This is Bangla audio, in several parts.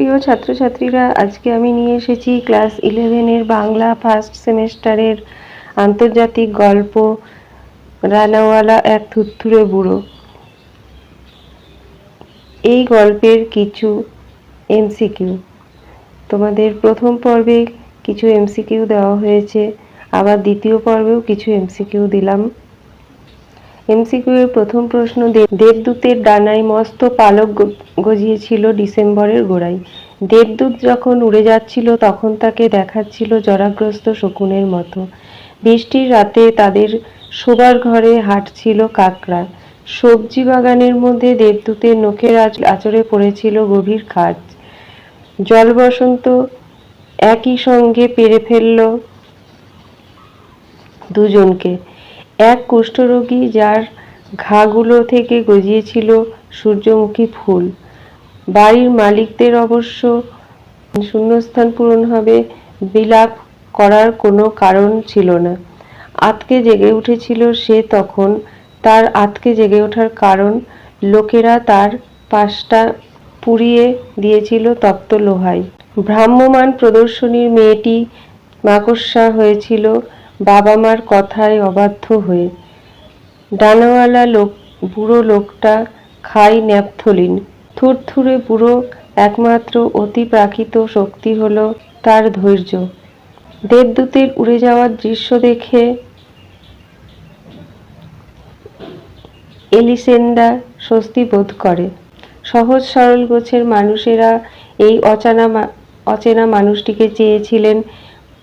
প্রিয় ছাত্রছাত্রীরা, আজকে আমি নিয়ে এসেছি ক্লাস ইলেভেনের বাংলা ফার্স্ট সেমেস্টারের আন্তর্জাতিক গল্প, রানাওয়ালা এক থুরথুরে বুড়ো। এই গল্পের কিছু এমসিকিউ। তোমাদের প্রথম পর্বে কিছু এমসিকিউ দেওয়া হয়েছে, আবার দ্বিতীয় পর্বেও কিছু এমসিকিউ দিলাম। এমসিকিউ এর প্রথম প্রশ্ন দেবদূতের ডানায় মস্ত পালক গজিয়েছিল ডিসেম্বরের গোড়ায়। দেবদূত যখন উড়ে যাচ্ছিল, তখন তাকে দেখাচ্ছিল জরাগ্রস্ত শকুনের মতো। বৃষ্টির রাতে তাদের শোবার ঘরে হাঁটছিল কাকড়া। সবজি বাগানের মধ্যে দেবদূতের নখের আঁচ- আঁচড়ে পড়েছিল গভীর খাজ। জল বসন্ত একই সঙ্গে পেরে ফেলল দুজনকে। এক কুষ্ঠরোগী যার ঘাগুলো থেকে গজিয়েছিল সূর্যমুখী ফুল। বাড়ির মালিকদের অবশ্য শূন্যস্থান পূরণ হবে বিলাপ করার কোনো কারণ ছিল না। আতকে জেগে উঠেছিল সে তখন। তার আতকে জেগে ওঠার কারণ, লোকেরা তার পাশটা পুড়িয়ে দিয়েছিল তপ্ত লোহায়। ভ্রাম্যমান প্রদর্শনীর মেয়েটি মাকড়সা হয়েছিল। বাবা মার কথায় অবাধ্য হয়ে। ডানাওয়ালা লোক, বুড়ো লোকটা খায় ন্যাপথলিন। থুরথুরে বুড়ো একমাত্র অতি প্রাকৃত শক্তি হলো তার ধৈর্য। দেবদূতের উড়ে যাওয়ার দৃশ্য দেখে এলিসেন্দা স্বস্তি বোধ করে। সহজ সরল গোছের মানুষেরা এই অচানা অচেনা মানুষটিকে চেয়েছিলেন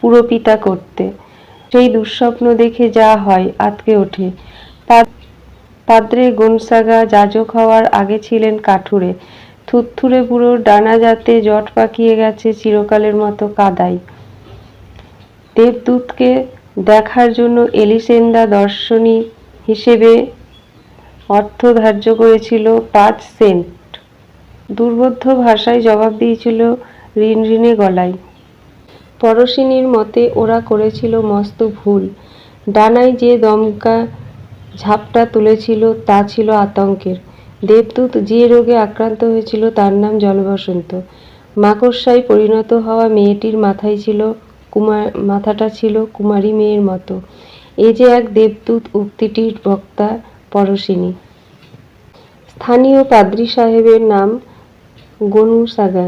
পুরপিতা করতে। সেই দুঃস্বপ্ন দেখে যা হয় আতকে ওঠে। পাদ্রে গনসাগা যাজক হওয়ার আগে ছিলেন কাঠুরে। থুরথুরে পুরো ডানা যাতে জট পাকিয়ে গেছে চিরকালের মতো কাদায়। দেবদূতকে দেখার জন্য এলিসেন্দা দর্শনী হিসেবে অর্থ ধার্য করেছিল পাঁচ সেন্ট। দুর্বোধ্য ভাষায় জবাব দিয়েছিল ঋণ ঋণে গলায়। পরশিনীর মতে ওরা করেছিল মস্ত ভুল। ডানায় যে দমকা ঝাপটা তুলেছিল, তা ছিল আতঙ্কের। দেবদূত যে রোগে আক্রান্ত হয়েছিল, তার নাম জলবসন্ত। মাকড়সায় পরিণত হওয়া মেয়েটির মাথায় ছিল কুমার, মাথাটা ছিল কুমারী মেয়ের মতো। এ যে এক দেবদূত উক্তিটির বক্তা পরশিনী। স্থানীয় পাদ্রী সাহেবের নাম গনু সাগা